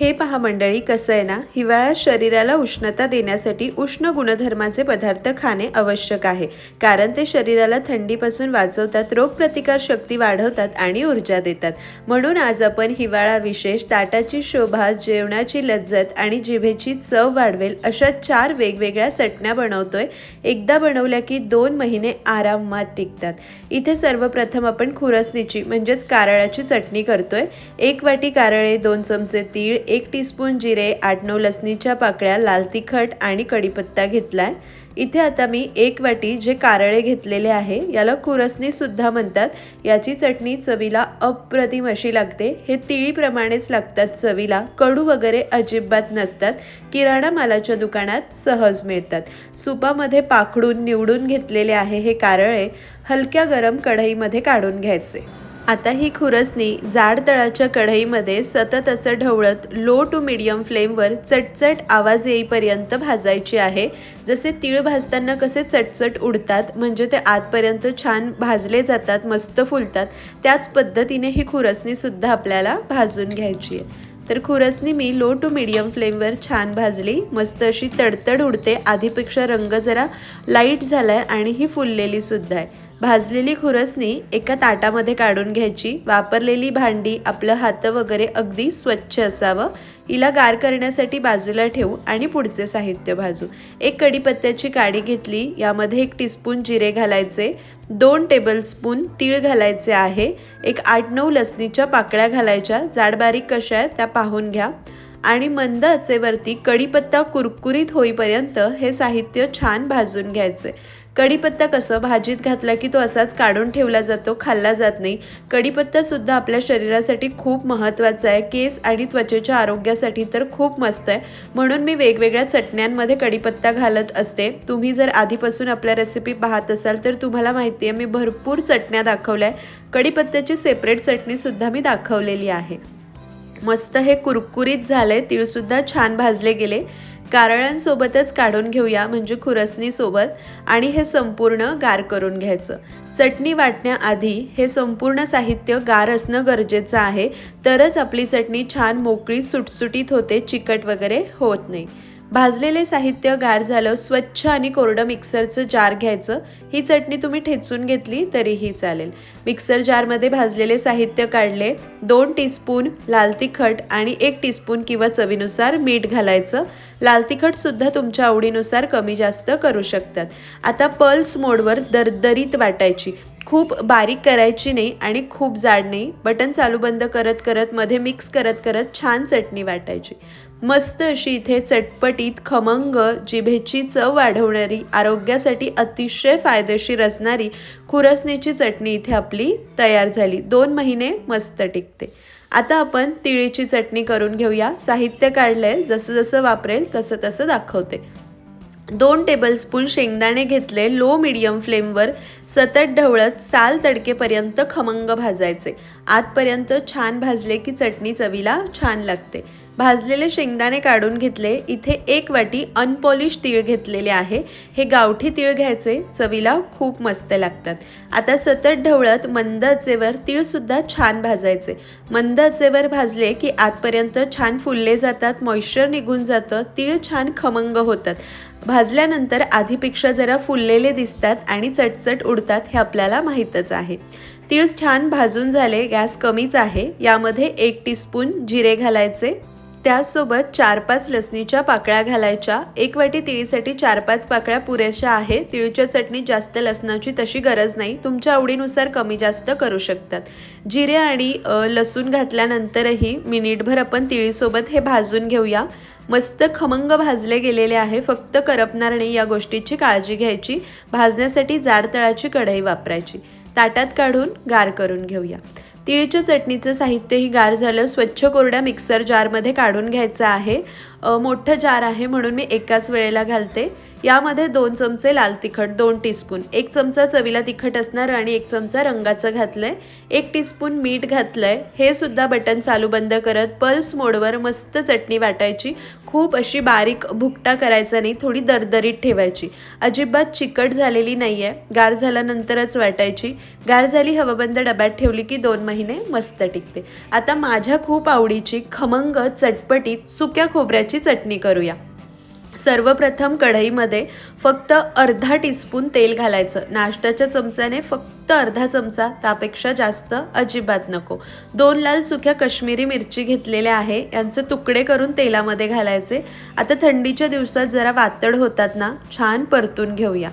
हे पहा मंडळी कसं आहे ना? हिवाळ्यात शरीराला उष्णता देण्यासाठी उष्ण गुणधर्माचे पदार्थ खाणे आवश्यक आहे. कारण ते शरीराला थंडीपासून वाचवतात रोगप्रतिकार शक्ती वाढवतात आणि ऊर्जा देतात. म्हणून आज आपण हिवाळा विशेष ताटाची शोभा जेवणाची लज्जत आणि जिभेची चव वाढवेल अशा चार वेगवेगळ्या चटण्या बनवतोय. एकदा बनवल्या की दोन महिने आरामात टिकतात. इथे सर्वप्रथम आपण खुरसणीची म्हणजेच कारळाची चटणी करतोय. एक वाटी कारळे दोन चमचे तीळ एक टीस्पून जिरे आठ नऊ लसणीच्या पाकळ्या लाल तिखट आणि कढीपत्ता घेतलाय. इथे आता मी एक वाटी जे कारळे घेतलेले आहे याला खुरसणी सुद्धा म्हणतात. याची चटणी चवीला अप्रतिम अशी लागते. हे तिळीप्रमाणेच लागतात चवीला. कडू वगैरे अजिबात नसतात. किराणा मालाच्या दुकानात सहज मिळतात. सुपामध्ये पाखडून निवडून घेतलेले आहे हे कारळे. हलक्या गरम कढईमध्ये काढून घ्यायचे. आता ही खुरसणी जाड तळाच्या कढईमध्ये सतत असं ढवळत लो टू मिडियम फ्लेमवर चटचट आवाज येईपर्यंत भाजायची आहे. जसे तीळ भाजताना कसे चटचट उडतात म्हणजे ते आतपर्यंत छान भाजले जातात मस्त फुलतात त्याच पद्धतीने ही खुरसणीसुद्धा आपल्याला भाजून घ्यायची आहे. तर खुरसणी मी लो टू मिडियम फ्लेमवर छान भाजली. मस्त अशी तडतड उडते. आधीपेक्षा रंग जरा लाइट झाला आहे आणि ही फुललेली सुद्धा आहे. भाजलेली खुरसणी एका ताटामध्ये काढून घ्यायची. वापरलेली भांडी आपलं हात वगैरे अगदी स्वच्छ असावं. हिला गार करण्यासाठी बाजूला ठेवू आणि पुढचे साहित्य भाजू. एक कढीपत्त्याची काडी घेतली. यामध्ये एक टीस्पून जिरे घालायचे. दोन टेबलस्पून तीळ घालायचे आहे. एक आठ नऊ लसणीच्या पाकळ्या घालायच्या. जाड बारीक कशा आहेत त्या पाहून घ्या. आणि मंद आचेवरती कढीपत्ता कुरकुरीत होईपर्यंत हे साहित्य छान भाजून घ्यायचे. कढीपत्ता कसं भाजीत घातला की तो असाच काढून ठेवला जातो खाल्ला जात नाही. कढीपत्तासुद्धा आपल्या शरीरासाठी खूप महत्त्वाचा आहे. केस आणि त्वचेच्या आरोग्यासाठी तर खूप मस्त आहे. म्हणून मी वेगवेगळ्या चटण्यांमध्ये कढीपत्ता घालत असते. तुम्ही जर आधीपासून आपल्या रेसिपी पाहत असाल तर तुम्हाला माहिती आहे मी भरपूर चटण्या दाखवल्या आहे कढीपत्त्याची सेपरेट चटणीसुद्धा मी दाखवलेली आहे. मस्त हे कुरकुरीत झाले तीळसुद्धा छान भाजले गेले. कारळांसोबतच काढून घेऊया म्हणजे खुरसणीसोबत आणि हे संपूर्ण गार करून घ्यायचं. चटणी वाटण्याआधी हे संपूर्ण साहित्य गार असणं गरजेचं आहे. तरच आपली चटणी छान मोकळी सुटसुटीत होते चिकट वगैरे होत नाही. भाजलेले साहित्य गार झालं स्वच्छ आणि कोरडं मिक्सरचं जार घ्यायचं. ही चटणी तुम्ही ठेचून घेतली तरीही चालेल. मिक्सर जारमध्ये भाजलेले साहित्य काढले दोन टीस्पून लाल तिखट आणि एक टीस्पून किंवा चवीनुसार मीठ घालायचं. लाल तिखटसुद्धा तुमच्या आवडीनुसार कमी जास्त करू शकतात. आता पल्स मोडवर दरदरीत वाटायची. खूप बारीक करायची नाही आणि खूप जाड नाही. बटन चालू बंद करत करत मध्ये मिक्स करत करत छान चटणी वाटायची. मस्त अशी इथे चटपटीत खमंग जिभेची चव वाढवणारी आरोग्यासाठी अतिशय फायदेशीर असणारी खुरसणीची चटणी इथे आपली तयार झाली. दोन महिने मस्त टिकते. आता आपण तिळीची चटणी करून घेऊया. साहित्य काढलंय. जसं जसं वापरेल तसं तसं दाखवते. दोन टेबलस्पून शेंगदाणे घेतले. लो मिडियम फ्लेमवर सतत ढवळत साल तडकेपर्यंत खमंग भाजायचे. आतपर्यंत छान भाजले की चटणी चवीला छान लागते. भाजलेले शेंगदाणे काढून घेतले. इथे एक वाटी अनपॉलिश तीळ घेतलेले आहे. हे गावठी तीळ घ्यायचे. चवीला खूप मस्त लागतात. आता सतत ढवळत मंद आचेवर तीळसुद्धा छान भाजायचे. मंद आचेवर भाजले की आतपर्यंत छान फुलले जातात मॉइश्चर निघून जातं तीळ छान खमंग होतात. भाजल्यानंतर आधीपेक्षा जरा फुललेले दिसतात आणि चटचट उडतात हे आपल्याला माहीतच आहे. तीळ छान भाजून झाले गॅस कमीच आहे. यामध्ये एक टीस्पून जिरे घालायचे. त्याचसोबत चार पाच लसणीच्या पाकळ्या घालायच्या. एक वाटी तिळीसाठी चार पाच पाकळ्या पुरेशा आहे तिळीच्या चटणीत जास्त लसणाची तशी गरज नाही. तुमच्या आवडीनुसार कमी जास्त करू शकतात. जिरे आणि लसूण घातल्यानंतरही मिनिटभर आपण तिळीसोबत हे भाजून घेऊया. मस्त खमंग भाजले गेलेले आहे. फक्त करपणार नाही या गोष्टीची काळजी घ्यायची. भाजण्यासाठी जाड तळाची कढई वापरायची. ताटात काढून गार करून घेऊया. तिळीच्या चटणीचं साहित्यही गार झालं. स्वच्छ कोरड्या मिक्सर जारमध्ये काढून घ्यायचं आहे. मोठं जार आहे म्हणून मी एकाच वेळेला घालते. यामध्ये दोन चमचे लाल तिखट दोन टीस्पून एक चमचा चवीला तिखट असणार आणि एक चमचा रंगाचं घातलं आहे एक टीस्पून मीठ घातलं आहे हे सुद्धा बटन चालू बंद करत पल्स मोडवर मस्त चटणी वाटायची. खूप अशी बारीक भुकटा करायचा नाही थोडी दरदरीत ठेवायची. अजिबात चिकट झालेली नाही आहे गार झाल्यानंतरच वाटायची. गार झाली हवाबंद डब्यात ठेवली की दोन महिने मस्त टिकते. आता माझ्या खूप आवडीची खमंग चटपटीत सुक्या खोबऱ्याची चटणी करूया. सर्वप्रथम कढईमध्ये फक्त अर्धा टीस्पून तेल घालायचं. नाश्त्याच्या चमच्याने फक्त अर्धा चमचा त्यापेक्षा जास्त अजिबात नको. दोन लाल सुक्या कश्मीरी मिरची घेतलेल्या आहे. यांचे तुकडे करून तेलामध्ये घालायचे. आता थंडीच्या दिवसात जरा वातड होतात ना छान परतून घेऊया.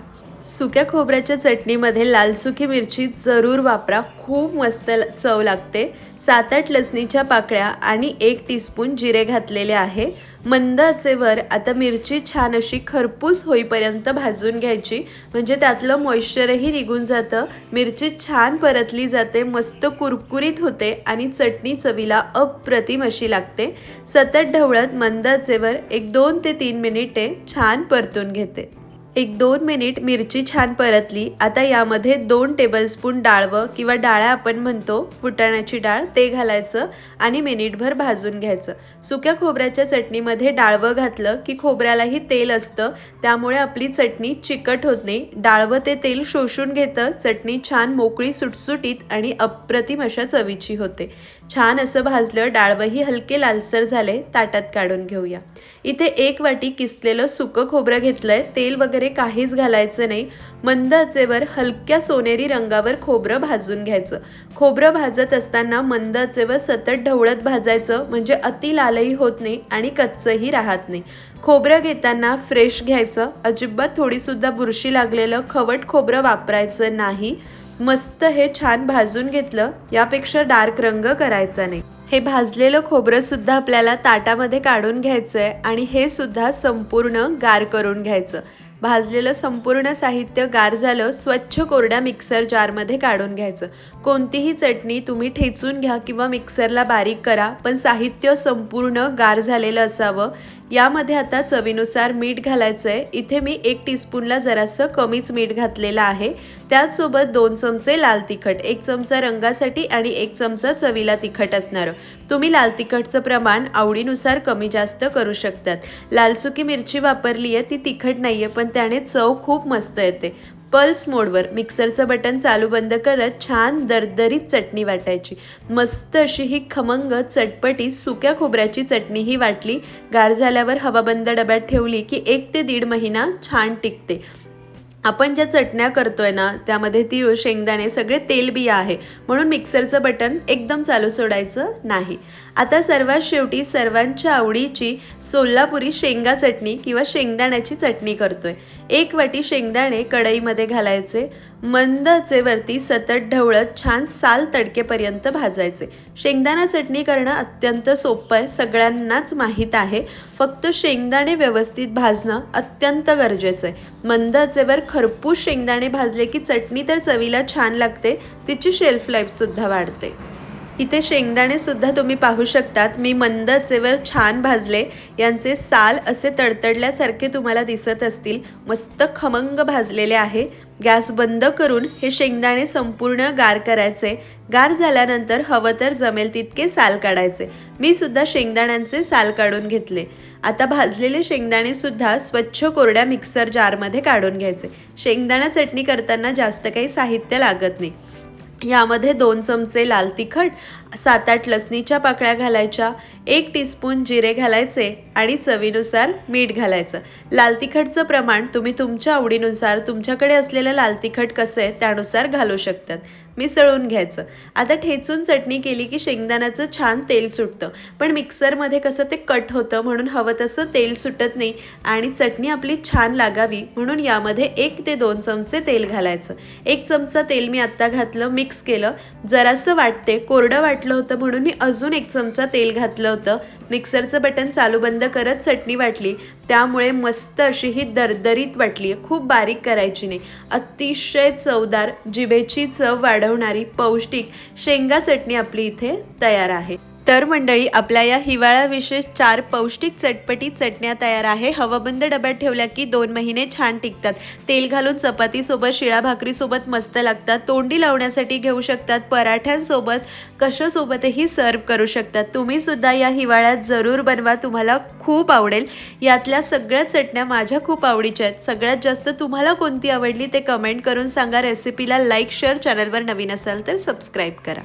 सुक्या खोबऱ्याच्या चटणीमध्ये लाल सुकी मिरची जरूर वापरा. खूप मस्त चव लागते. सात आठ लसणीच्या पाकळ्या आणि एक टीस्पून जिरे घातलेले आहे. मंद आचेवर आता मिरची छान अशी खरपूस होईपर्यंत भाजून घ्यायची. म्हणजे त्यातलं मॉइश्चरही निघून जातं. मिरची छान परतली जाते मस्त कुरकुरीत होते आणि चटणी चवीला अप्रतिम अशी लागते. सतत ढवळत मंद आचेवर एक दोन ते तीन मिनिटे छान परतून घेते. एक दोन मिनिट मिरची छान परतली. आता यामध्ये दोन टेबलस्पून डाळवं किंवा डाळ्या आपण म्हणतो फुटाण्याची डाळ ते घालायचं आणि मिनिटभर भाजून घ्यायचं. सुक्या खोबऱ्याच्या चटणीमध्ये डाळवं घातलं की खोबऱ्यालाही तेल असतं. त्यामुळे आपली चटणी चिकट होत नाही. डाळवं ते तेल शोषून घेतं. चटणी छान मोकळी सुटसुटीत आणि अप्रतिम अशा चवीची होते. छान असं भाजलं डाळवंही हलके लालसर झाले ताटात काढून घेऊया. इथे एक वाटी किसलेलं सुकं खोबरं घेतलंय तेल वगैरे काहीच घालायचं नाही. मंद अचेवर हलक्या सोनेरी रंगावर खोबरं भाजून घ्यायचं. खोबरं भाजत असताना मंद अचेवर सतत ढवळत भाजायचं म्हणजे अति लालही होत नाही आणि कच्चंही राहत नाही. खोबरं घेताना फ्रेश घ्यायचं अजिबात थोडीसुद्धा बुरशी लागलेलं खवट खोबरं वापरायचं नाही. मस्त हे छान भाजून घेतलं यापेक्षा डार्क रंग करायचा नाही. हे भाजलेलं खोबरं सुद्धा आपल्याला ताटामध्ये काढून घ्यायचं आहे आणि हे सुद्धा संपूर्ण गार करून घ्यायचं. भाजलेलं संपूर्ण साहित्य गार झालं स्वच्छ कोरड्या मिक्सर जारमध्ये काढून घ्यायचं. कोणतीही चटणी तुम्ही ठेचून घ्या किंवा मिक्सरला बारीक करा पण साहित्य संपूर्ण गार झालेलं असावं. यामध्ये आता चवीनुसार मीठ घालायचं आहे इथे मी एक टीस्पूनला जरासं कमीच मीठ घातलेलं आहे. त्याचसोबत दोन चमचे लाल तिखट एक चमचा रंगासाठी आणि एक चमचा चवीला तिखट असणारं. तुम्ही लाल तिखटचं प्रमाण आवडीनुसार कमी जास्त करू शकतात. लालसुकी मिरची वापरली आहे ती तिखट नाही आहे पण त्याने चव खूप मस्त येते. पल्स मोडवर मिक्सरचं बटन चालू बंद करत छान दरदरीत चटणी वाटायची. मस्त अशी ही खमंग चटपटी सुक्या खोबऱ्याची चटणी ही वाटली. गार झाल्यावर हवा बंद डब्यात ठेवली की एक ते दीड महिना छान टिकते. आपण ज्या चटण्या करतोय ना त्यामध्ये तीळ शेंगदाणे सगळे तेलबिया आहे. म्हणून मिक्सरचं बटन एकदम चालू सोडायचं नाही. आता सर्वात शेवटी सर्वांच्या आवडीची सोलापुरी शेंगा चटणी किंवा शेंगदाण्याची चटणी करतोय. एक वाटी शेंगदाणे कढईमध्ये घालायचे. मंद आचेवरती सतत ढवळत छान साल तडकेपर्यंत भाजायचे. शेंगदाणा चटणी करणं अत्यंत सोपं आहे सगळ्यांनाच माहीत आहे. फक्त शेंगदाणे व्यवस्थित भाजणं अत्यंत गरजेचं आहे. मंद आचेवर खरपूस शेंगदाणे भाजले की चटणी तर चवीला छान लागते तिची शेल्फ लाईफसुद्धा वाढते. इथे शेंगदाणे सुद्धा तुम्ही पाहू शकतात. मी मंद आचेवर छान भाजले. यांचे साल असे तडतडल्यासारखे तुम्हाला दिसत असतील. मस्त खमंग भाजलेले आहे. गॅस बंद करून हे शेंगदाणे संपूर्ण गार करायचे. गार झाल्यानंतर हवं तर जमेल तितके साल काढायचे. मी सुद्धा शेंगदाण्यांचे साल काढून घेतले. आता भाजलेले शेंगदाणे सुद्धा स्वच्छ कोरड्या मिक्सर जारमध्ये काढून घ्यायचे. शेंगदाणा चटणी करताना जास्त काही साहित्य लागत नाही. यामध्ये दोन चमचे लाल तिखट सात आठ लसणीच्या पाकळ्या घालायच्या एक टीस्पून जिरे घालायचे आणि चवीनुसार मीठ घालायचं. लाल तिखटचं प्रमाण तुम्ही तुमच्या आवडीनुसार तुमच्याकडे असलेलं लाल तिखट कसं आहे त्यानुसार घालू शकतात. मिसळून घ्यायचं. आता ठेचून चटणी केली की शेंगदाण्याचं छान तेल सुटतं. पण मिक्सरमध्ये कसं ते कट होतं म्हणून हवं तसं तेल सुटत नाही आणि चटणी आपली छान लागावी म्हणून यामध्ये एक ते दोन चमचे तेल घालायचं. एक चमचा तेल मी आत्ता घातलं मिक्स केलं. जरासं वाटते कोरडं वाटलं होतं म्हणून मी अजून एक चमचा तेल घातलं होतं. मिक्सरचं बटन चालू बंद करत चटणी वाटली. त्यामुळे मस्त अशी ही दरदरीत वाटली. खूप बारीक करायची नाही. अतिशय चवदार जिभेची चव वाढवणारी पौष्टिक शेंगा चटणी आपली इथे तयार आहे. तर मंडळी आपल्या या हिवाळा विशेष चार पौष्टिक चटपटी चटण्या तयार आहे. हवाबंद डब्यात ठेवल्या की दोन महिने छान टिकतात. तेल घालून चपातीसोबत शिळा भाकरीसोबत मस्त लागतात. तोंडी लावण्यासाठी घेऊ शकतात. पराठ्यांसोबत कशासोबतही सर्व करू शकतात. तुम्ही सुद्धा या हिवाळ्यात जरूर बनवा. तुम्हाला खूप आवडेल. यातल्या सगळ्या चटण्या माझ्या खूप आवडीच्या आहेत. सगळ्यात जास्त तुम्हाला कोणती आवडली ते कमेंट करून सांगा. रेसिपीला लाईक शेअर चॅनलवर नवीन असाल तर सबस्क्राईब करा.